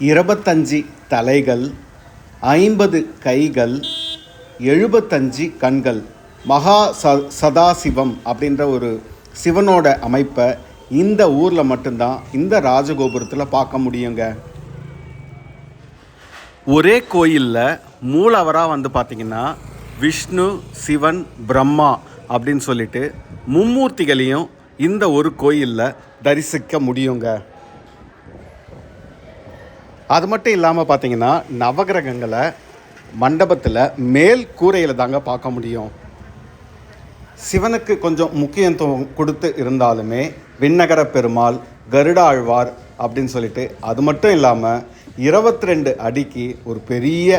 இருபத்தஞ்சி தலைகள் ஐம்பது கைகள் எழுபத்தஞ்சு கண்கள். மகா ச சதாசிவம் அப்படின்ற ஒரு சிவனோட அமைப்பை இந்த ஊரில் மட்டும்தான் இந்த ராஜகோபுரத்தில் பார்க்க முடியுங்க. ஒரே கோயிலில் மூலவராக வந்து பார்த்திங்கன்னா விஷ்ணு சிவன் பிரம்மா அப்படின்னு சொல்லிட்டு மும்மூர்த்திகளையும் இந்த ஒரு கோயிலில் தரிசிக்க முடியுங்க. அது மட்டும் இல்லாமல் பார்த்தீங்கன்னா நவகிரகங்களை மண்டபத்தில் மேல் கூரையில் தாங்க பார்க்க முடியும். சிவனுக்கு கொஞ்சம் முக்கியத்துவம் கொடுத்து இருந்தாலுமே விண்ணகர பெருமாள் கருடாழ்வார் அப்படின்னு சொல்லிட்டு அது மட்டும் இல்லாமல் இருபத்தி ரெண்டு அடிக்கு ஒரு பெரிய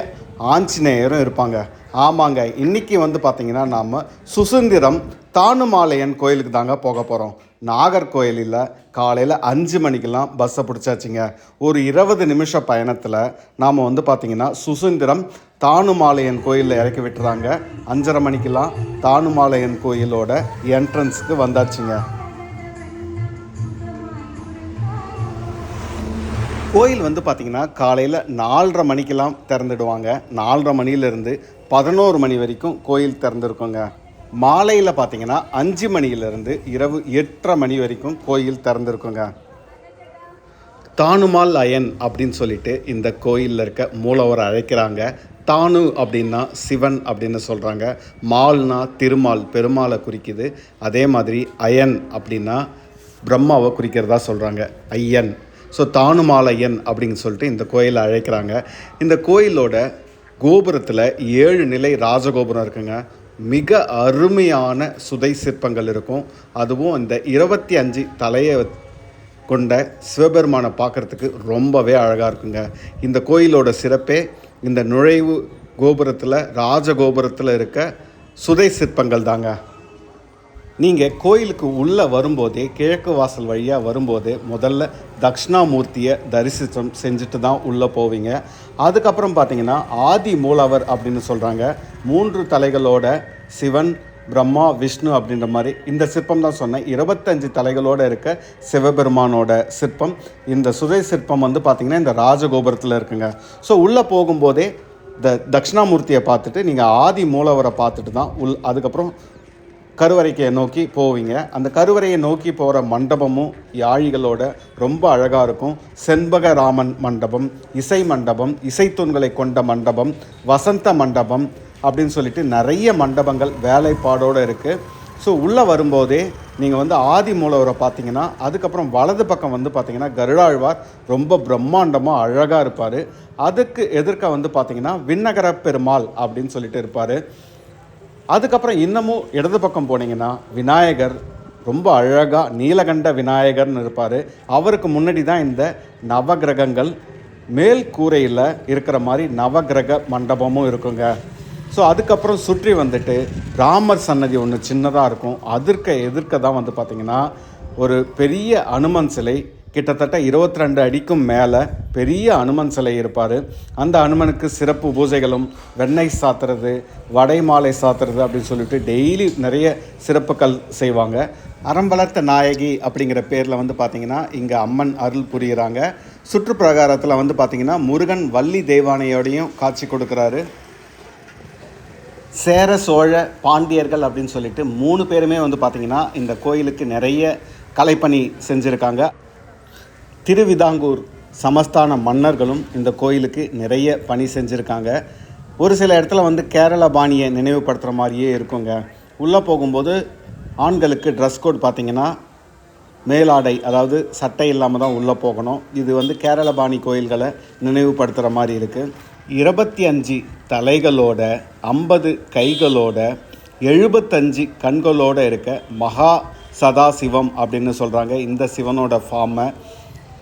ஆஞ்சநேயரும் இருப்பாங்க. ஆமாங்க இன்னைக்கு வந்து பார்த்தீங்கன்னா நாம் சுசுந்திரம் தானுமாலையன் கோயிலுக்கு தாங்க போக போகிறோம் நாகர்கோயிலில் காலையில் அஞ்சு மணிக்கெல்லாம் பஸ்ஸை பிடிச்சாச்சுங்க. ஒரு இருபது நிமிஷ பயணத்தில் நாம் வந்து பார்த்திங்கன்னா சுசுந்திரம் தானுமாலையன் கோயிலில் இறக்கி விட்டுறாங்க. அஞ்சரை மணிக்கெல்லாம் தானுமாலையன் கோயிலோட என்ட்ரன்ஸுக்கு வந்தாச்சுங்க. கோயில் வந்து பார்த்திங்கன்னா காலையில் நாலரை மணிக்கெல்லாம் திறந்துடுவாங்க. நாலரை மணியிலேருந்து பதினோரு மணி வரைக்கும் கோயில் திறந்துருக்கோங்க. மாலையில் பார்த்தீங்கன்னா அஞ்சு மணியிலேருந்து இரவு எட்டரை மணி வரைக்கும் கோயில் திறந்துருக்குங்க. தானுமால் அயன் அப்படின்னு சொல்லிட்டு இந்த கோயிலில் இருக்க மூலவரை அழைக்கிறாங்க. தானு அப்படின்னா சிவன் அப்படின்னு சொல்கிறாங்க மால்னா திருமால் பெருமாளை குறிக்குது. அதே மாதிரி அயன் அப்படின்னா பிரம்மாவை குறிக்கிறதா சொல்கிறாங்க ஐயன் ஸோ தானுமாலையன் அப்படின்னு சொல்லிட்டு இந்த கோயிலை அழைக்கிறாங்க. இந்த கோயிலோட கோபுரத்தில் ஏழு நிலை ராஜகோபுரம் இருக்குங்க. மிக அருமையான சுதை சிற்பங்கள் இருக்கும். அதுவும் இந்த இருபத்தி அஞ்சு தலையை கொண்ட சிவபெருமானை பார்க்குறதுக்கு ரொம்பவே அழகாக இருக்குங்க. இந்த கோயிலோட சிறப்பே இந்த நுழைவு கோபுரத்தில் ராஜகோபுரத்தில் இருக்க சுதை சிற்பங்கள் தாங்க. நீங்கள் கோயிலுக்கு உள்ளே வரும்போதே கிழக்கு வாசல் வழியாக வரும்போதே முதல்ல தக்ஷணாமூர்த்தியை தரிசித்தம் செஞ்சுட்டு தான் உள்ளே போவீங்க. அதுக்கப்புறம் பார்த்தீங்கன்னா ஆதி மூலவர் அப்படின்னு சொல்கிறாங்க மூன்று தலைகளோட சிவன் பிரம்மா விஷ்ணு அப்படின்ற மாதிரி இந்த சிற்பம் தான் சொன்னேன். இருபத்தஞ்சு தலைகளோடு இருக்க சிவபெருமானோட சிற்பம். இந்த சுதை சிற்பம் வந்து பார்த்திங்கன்னா இந்த ராஜகோபுரத்தில் இருக்குங்க. ஸோ உள்ளே போகும்போதே த தட்சிணாமூர்த்தியை பார்த்துட்டு நீங்கள் ஆதி மூலவரை பார்த்துட்டு தான் உள் அதுக்கப்புறம் கருவறைக்கு நோக்கி போவீங்க. அந்த கருவறையை நோக்கி போகிற மண்டபமும் யாழிகளோட ரொம்ப அழகாக இருக்கும். செண்பகராமன் மண்டபம் இசை மண்டபம் இசைத்தூண்களை கொண்ட மண்டபம் வசந்த மண்டபம் அப்படின்னு சொல்லிட்டு நிறைய மண்டபங்கள் வேலைப்பாடோடு இருக்குது ஸோ உள்ளே வரும்போதே நீங்கள் வந்து ஆதி மூலவரை பார்த்தீங்கன்னா அதுக்கப்புறம் வலது பக்கம் வந்து பார்த்தீங்கன்னா கருடாழ்வார் ரொம்ப பிரம்மாண்டமாக அழகாக இருப்பார். அதுக்கு எதிர்க்க வந்து பார்த்தீங்கன்னா விண்ணகர பெருமாள் அப்படின்னு சொல்லிட்டு இருப்பார். அதுக்கப்புறம் இன்னமும் இடது பக்கம் போனீங்கன்னா விநாயகர் ரொம்ப அழகாக நீலகண்ட விநாயகர்னு இருப்பார். அவருக்கு முன்னாடி தான் இந்த நவகிரகங்கள் மேல் கூரையில் இருக்கிற மாதிரி நவகிரக மண்டபமும் இருக்குங்க. ஸோ அதுக்கப்புறம் சுற்றி வந்துட்டு ராமர் சன்னதி ஒன்று சின்னதாக இருக்கும். அதற்கு எதிர்க்க தான் வந்து பார்த்திங்கன்னா ஒரு பெரிய அனுமன் சிலை கிட்டத்தட்ட இருபத்தி ரெண்டு அடிக்கும் மேலே பெரிய அனுமன் சிலை இருப்பார். அந்த அனுமனுக்கு சிறப்பு பூஜைகளும் வெண்ணெய் சாத்துறது வடை மாலை சாத்துறது அப்படின்னு சொல்லிட்டு டெய்லி நிறைய சிறப்புகள் செய்வாங்க. அறம் வளர்த்த நாயகி அப்படிங்கிற பேரில் வந்து பார்த்திங்கன்னா இங்கே அம்மன் அருள் புரிகிறாங்க சுற்றுப்பிரகாரத்தில் வந்து பார்த்திங்கன்னா முருகன் வள்ளி தெய்வானையோடையும் காட்சி கொடுக்குறாரு. சேர சோழ பாண்டியர்கள் அப்படின்னு சொல்லிட்டு மூணு பேருமே வந்து பார்த்திங்கன்னா இந்த கோயிலுக்கு நிறைய கலைப்பணி செஞ்சுருக்காங்க. திருவிதாங்கூர் சமஸ்தான மன்னர்களும் இந்த கோயிலுக்கு நிறைய பணி செஞ்சுருக்காங்க. ஒரு சில இடத்துல வந்து கேரள பாணியை நினைவுபடுத்துகிற மாதிரியே இருக்குங்க. உள்ளே போகும்போது ஆண்களுக்கு ட்ரெஸ் கோட் பார்த்திங்கன்னா மேலாடை அதாவது சட்டை இல்லாமல் தான் உள்ளே போகணும். இது வந்து கேரள பாணி கோயில்களை நினைவுபடுத்துகிற மாதிரி இருக்குது இருபத்தி அஞ்சு தலைகளோட ஐம்பது கைகளோட எழுபத்தஞ்சு கண்களோடு இருக்க மகா சதாசிவம் அப்படின்னு சொல்கிறாங்க இந்த சிவனோட ஃபார்மை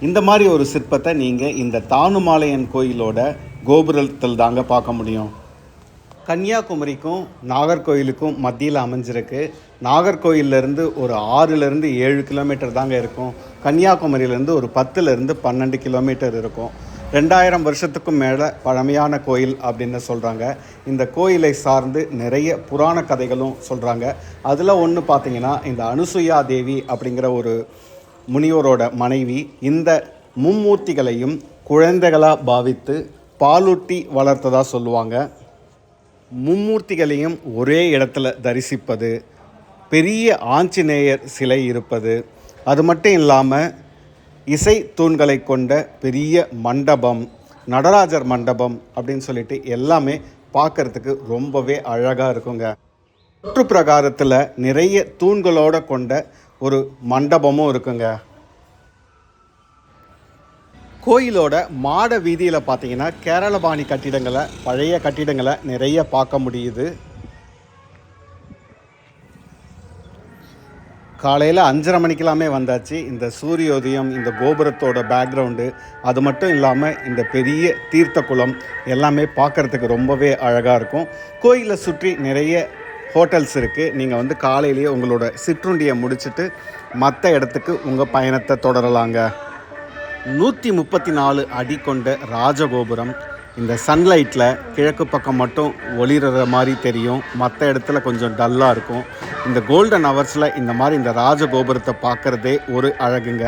இந்த மாதிரி ஒரு சிற்பத்தை நீங்கள் இந்த தானுமாலையன் கோயிலோட கோபுரத்தில் தாங்க பார்க்க முடியும். கன்னியாகுமரிக்கும் நாகர்கோயிலுக்கும் மத்தியில் அமைஞ்சிருக்கு. நாகர்கோயிலேருந்து ஒரு ஆறுலேருந்து ஏழு கிலோமீட்டர் தாங்க இருக்கும். கன்னியாகுமரியிலேருந்து ஒரு பத்துலேருந்து பன்னெண்டு கிலோமீட்டர் இருக்கும். ரெண்டாயிரம் வருஷத்துக்கும் மேலே பழமையான கோயில் அப்படின்னு சொல்கிறாங்க இந்த கோயிலை சார்ந்து நிறைய புராண கதைகளும் சொல்கிறாங்க அதில் ஒன்று பார்த்தீங்கன்னா இந்த அனுசுயா தேவி அப்படிங்கிற ஒரு முனிவரோட மனைவி இந்த மும்மூர்த்திகளையும் குழந்தைகளாக பாவித்து பாலூட்டி வளர்த்ததாக சொல்லுவாங்க. மும்மூர்த்திகளையும் ஒரே இடத்துல தரிசிப்பது பெரிய ஆஞ்சநேயர் சிலை இருப்பது அது மட்டும் இல்லாமல் இசை தூண்களை கொண்ட பெரிய மண்டபம் நடராஜர் மண்டபம் அப்படின்னு சொல்லிட்டு எல்லாமே பார்க்கறதுக்கு ரொம்பவே அழகாக இருக்குங்க. சுற்று பிரகாரத்தில் நிறைய தூண்களோடு கொண்ட ஒரு மண்டபமும் இருக்குங்க. கோயிலோட மாட வீதியில் பார்த்தீங்கன்னா கேரளபாணி கட்டிடங்களை பழைய கட்டிடங்களை நிறைய பார்க்க முடியுது. காலையில் அஞ்சரை மணிக்கெல்லாமே வந்தாச்சு. இந்த சூரியோதயம் இந்த கோபுரத்தோட பேக்ரவுண்டு அது மட்டும் இல்லாமல் இந்த பெரிய தீர்த்த குளம் எல்லாமே பார்க்குறதுக்கு ரொம்பவே அழகாக இருக்கும். கோயிலை சுற்றி நிறைய ஹோட்டல்ஸ் இருக்குது நீங்கள் வந்து காலையிலேயே உங்களோட சிற்றுண்டியை முடிச்சுட்டு மற்ற இடத்துக்கு உங்கள் பயணத்தை தொடரலாங்க. நூற்றி முப்பத்தி நாலு அடி கொண்ட ராஜகோபுரம் இந்த சன்லைட்டில் கிழக்கு பக்கம் மட்டும் ஒளிர்ற மாதிரி தெரியும். மற்ற இடத்துல கொஞ்சம் டல்லாக இருக்கும். இந்த கோல்டன் ஹவர்ஸில் இந்த மாதிரி இந்த ராஜகோபுரத்தை பார்க்குறதே ஒரு அழகுங்க.